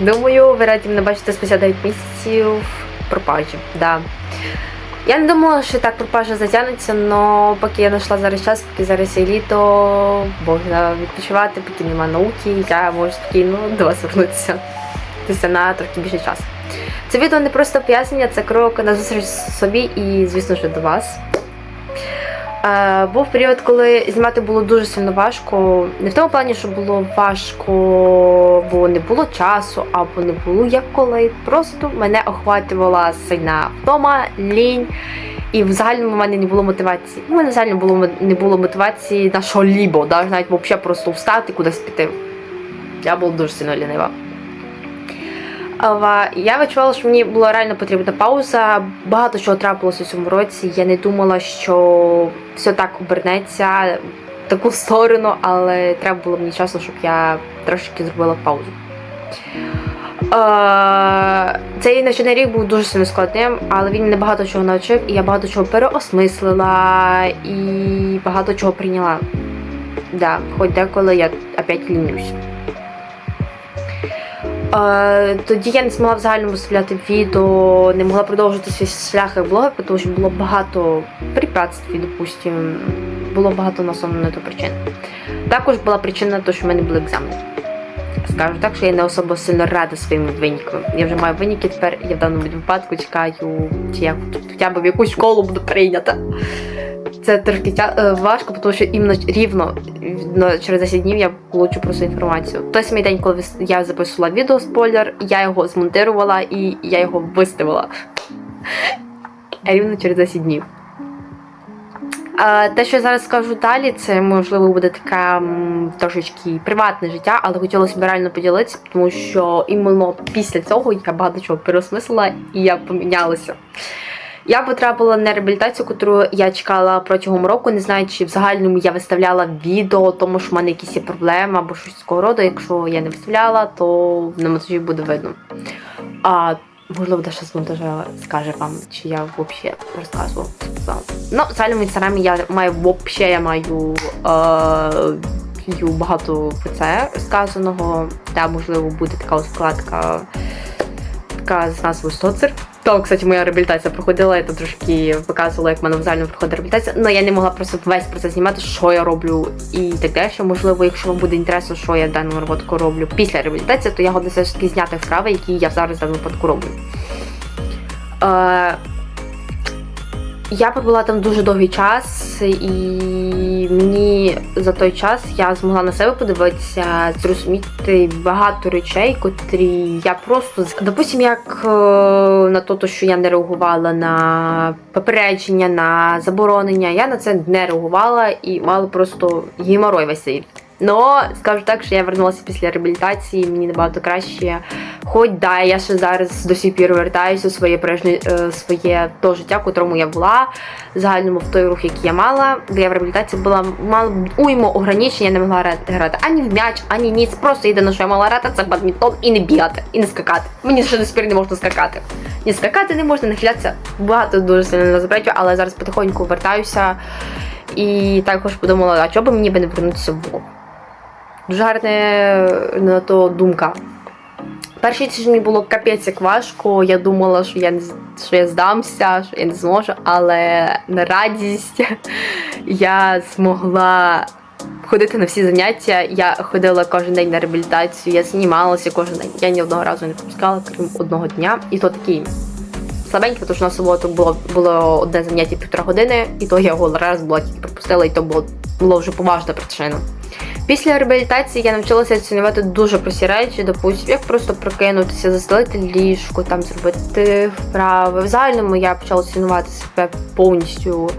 Думаю, ви раді мене бачите спустя 9 місяців пропажі. Да. Я не думала, що так пропажа затягнеться, але поки я знайшла зараз час, поки зараз є літо, можна відпочивати, поки нема науки, я можу спокійно до вас вернутися. Тобто на трохи більше часу. Це відео не просто пояснення, це крок на зустріч собі і, звісно ж, до вас. Е, був період, коли знімати було дуже сильно важко. Не в тому плані, що було важко, бо не було часу, або не було як коли. Просто мене охватувала сильна втома, лінь. І в загальному в мене не було мотивації. У мене взагалі було, не було мотивації на що-лібо, навіть взагалі просто встати кудись піти. Я була дуже сильно лінива. Але я відчувала, що мені була реально потрібна пауза. Багато чого трапилося у цьому році. Я не думала, що все так обернеться в таку сторону, але треба було мені часу, щоб я трошки зробила паузу. Е, Цей навчальний рік був дуже сильно складним, але він мене багато чого навчив, і я багато чого переосмислила і багато чого прийняла. Да, хоч деколи я опять лінюсь. Е, Тоді я не змогла в загальному виставляти відео, не могла продовжувати свій шлях як блогер, тому що було багато препятствий, допустим, було багато на то причин. Також була причина, то, що в мене були екзамени. Скажу так, що я не особо сильно рада своїми виниками. Я вже маю виніки тепер, я в даному випадку чекаю, чи я хоча б в якусь школу буду прийнята. Це трошки е, важко, тому що іменно рівно ну, через 10 днів я получу просто інформацію. Той самий день, коли я записувала відео спойлер, я його змонтирувала і я його виставила. Рівно через 10 днів. Те, що я зараз скажу далі, це можливо буде таке трошечки приватне життя, але хотілося б реально поділитися, тому що іменно після цього я багато чого переосмислила і я помінялася. Я потрапила на реабілітацію, яку я чекала протягом року, не знаю, чи в загальному я виставляла відео, тому що в мене якісь є проблеми або щось такого роду. Якщо я не виставляла, то на монтажі буде видно. А можливо, Даша з монтажа скаже вам, чи я взагалі розказувала. Ну, в загальному інстаграмі я маю взагалі я маю. Е- багато про це сказаного. Та можливо буде така от вкладка така з назвою Соцер. Там, кстати, моя реабілітація проходила, я там трошки показувала, як в мене в загальному проходить реабілітація. але я не могла просто весь процес знімати, що я роблю і так далі. Можливо, якщо вам буде інтересно, що я в даному випадку роблю після реабілітації, то я годна все ж таки зняти вправи, які я зараз в даному випадку роблю. Е, я побула там дуже довгий час, і мені за той час я змогла на себе подивитися, зрозуміти багато речей, котрі я просто допустим, як е, на те, що я не реагувала на попередження, на заборонення, я на це не реагувала і мала просто геморой весь. Но скажу так, що я вернулася після реабілітації, мені набагато краще. Хоч да, я ще зараз до сих пір вертаюся у своє прежнє е, своє то життя, в котрому я була, загальному в той рух, який я мала, де я в реабілітації була мала уйму ограничень, я не могла грати- ані в м'яч, ані ніц. Просто єдине, що я мала грати, це бадмінтон і не бігати, і не скакати. Мені ще до сих пір не можна скакати. Ні скакати не можна, нахилятися. Багато дуже сильно не заперечую, але зараз потихоньку вертаюся. І також подумала, а чого би мені би не повернутися в влог? Дуже гарна на то думка. Перший тиждень мені було капець як важко. Я думала, що я не що я здамся, що я не зможу, але на радість я змогла ходити на всі заняття. Я ходила кожен день на реабілітацію, я знімалася кожен день. Я ні одного разу не пропускала, крім одного дня. І то такий слабенький, тому що на суботу було, було одне заняття півтора години, і то я його раз була тільки пропустила, і то було, було вже поважна причина. Після реабілітації я навчилася цінувати дуже прості речі, допустим, як просто прокинутися, застелити ліжко, там зробити вправи. В загальному я почала цінувати себе повністю.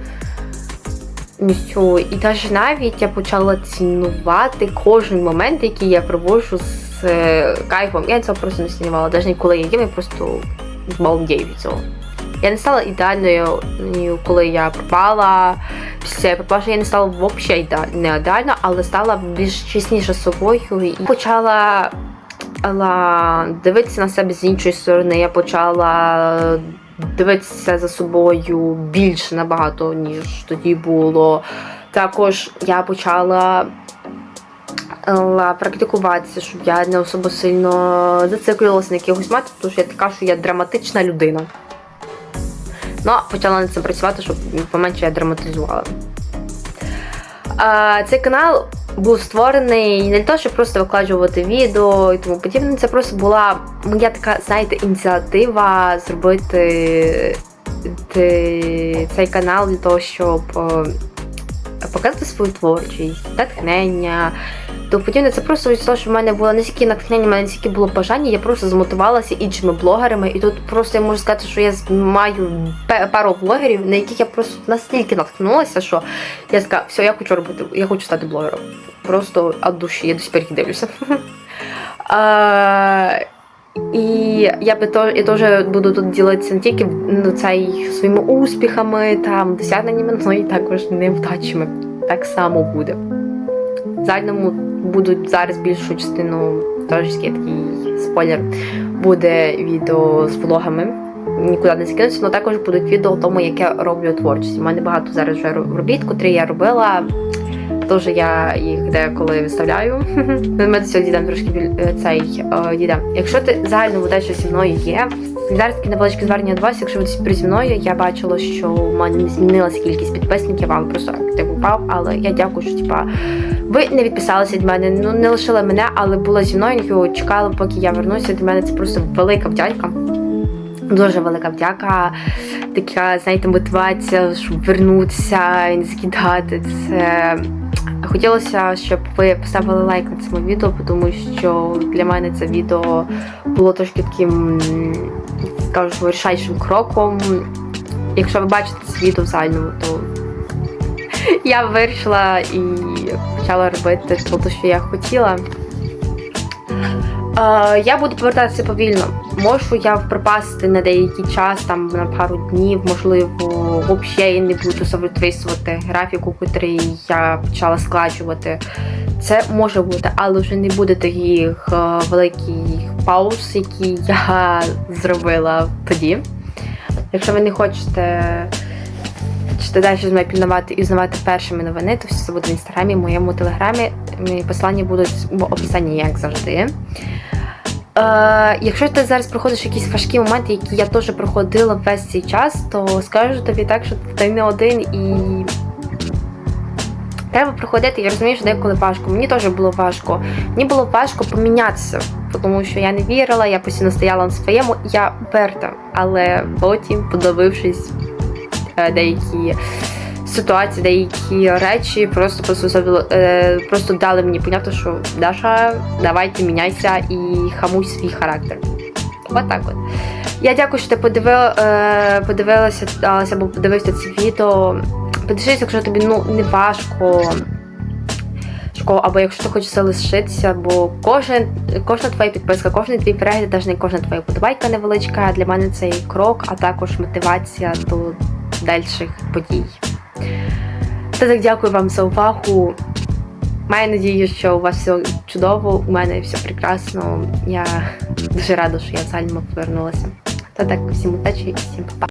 І навіть навіть я почала цінувати кожен момент, який я проводжу з е, кайфом. Я цього просто не цінувала. Навіть коли я їм, я просто балдію від цього. Я не стала ідеальною, коли я пропала. Після пропажі я не стала взагалі не ідеально, але стала більш чесніше з собою і почала ала, дивитися на себе з іншої сторони. Я почала дивитися за собою більше набагато, ніж тоді було. Також я почала почала практикуватися, щоб я не особо сильно зациклювалася на якихось матах, тому що я така, що я драматична людина. Ну, почала над цим працювати, щоб поменше я драматизувала. А, цей канал був створений не для того, щоб просто викладувати відео і тому подібне. Це просто була моя така, знаєте, ініціатива зробити цей канал для того, щоб е, показати свою творчість, натхнення. Тому подібне, це просто від того, що в мене було настільки натхнення, в мене настільки було бажання, я просто змотивувалася іншими блогерами. І тут просто я можу сказати, що я маю пару блогерів, на яких я просто настільки натхнулася, що я сказала, все, я хочу робити, я хочу стати блогером. Просто від душі, я до сих їх дивлюся. І я би то і теж буду тут ділитися не тільки ну, цей, своїми успіхами, там, досягненнями, але і також невдачами. Так само буде. В загальному будуть зараз більшу частину, є такий спойлер, буде відео з влогами. Нікуди не скинуться, але також будуть відео тому, як я роблю творчість. У мене багато зараз вже робіт, котрі я робила. Тож я їх деколи виставляю. Ми до цього дійдемо трошки е, цей е, дійдемо. Якщо ти загально буде, що зі мною є. Зараз таке невеличке звернення до вас. Якщо ви десь зі мною, я бачила, що в мене не змінилася кількість підписників, але просто актив упав. Але я дякую, що типа ви не відписалися від мене, ну не лишили мене, але були зі мною, чекали, поки я вернуся. Для мене це просто велика вдячка. Дуже велика вдяка. Така, знаєте, мотивація, щоб вернутися і не скидати. Це хотілося, щоб ви поставили лайк на цьому відео, тому що для мене це відео було трошки таким, скажу, вирішальним кроком. Якщо ви бачите це відео в загальному, то я вирішила і почала робити те, що я хотіла. Е, я буду повертатися повільно. Можу я пропасти на деякий час, там на пару днів, можливо, взагалі не буду записувати графіку, котрий я почала складувати. Це може бути, але вже не буде таких е, великих пауз, які я зробила тоді. Якщо ви не хочете хочете далі з мною пільнувати і узнавати першими новини, то все це буде в інстаграмі, в моєму телеграмі. Мої Послання будуть в описанні, як завжди. Е, якщо ти зараз проходиш якісь важкі моменти, які я теж проходила весь цей час, то скажу тобі так, що ти не один і треба проходити. Я розумію, що деколи важко. Мені теж було важко. Мені було важко помінятися, тому що я не вірила, я постійно стояла на своєму, я вперта. Але потім, подивившись деякі ситуації, деякі речі, просто просто, е, дали мені поняти, що Даша, давайте міняйся і хамуй свій характер. От так от. Я дякую, що ти подивила, е, подивилася або подивився це відео. Подивись, якщо тобі ну, не важко. Або якщо ти хочеш залишитися, бо кожен, кожна твоя підписка, кожен твій перегляд, навіть не кожна твоя подобайка невеличка. Для мене це і крок, а також мотивація до дальших подій. Та так дякую вам за увагу. Маю надію, що у вас все чудово, у мене все прекрасно. Я дуже рада, що я в Сальмо повернулася. Та так, всім удачі і всім па-па.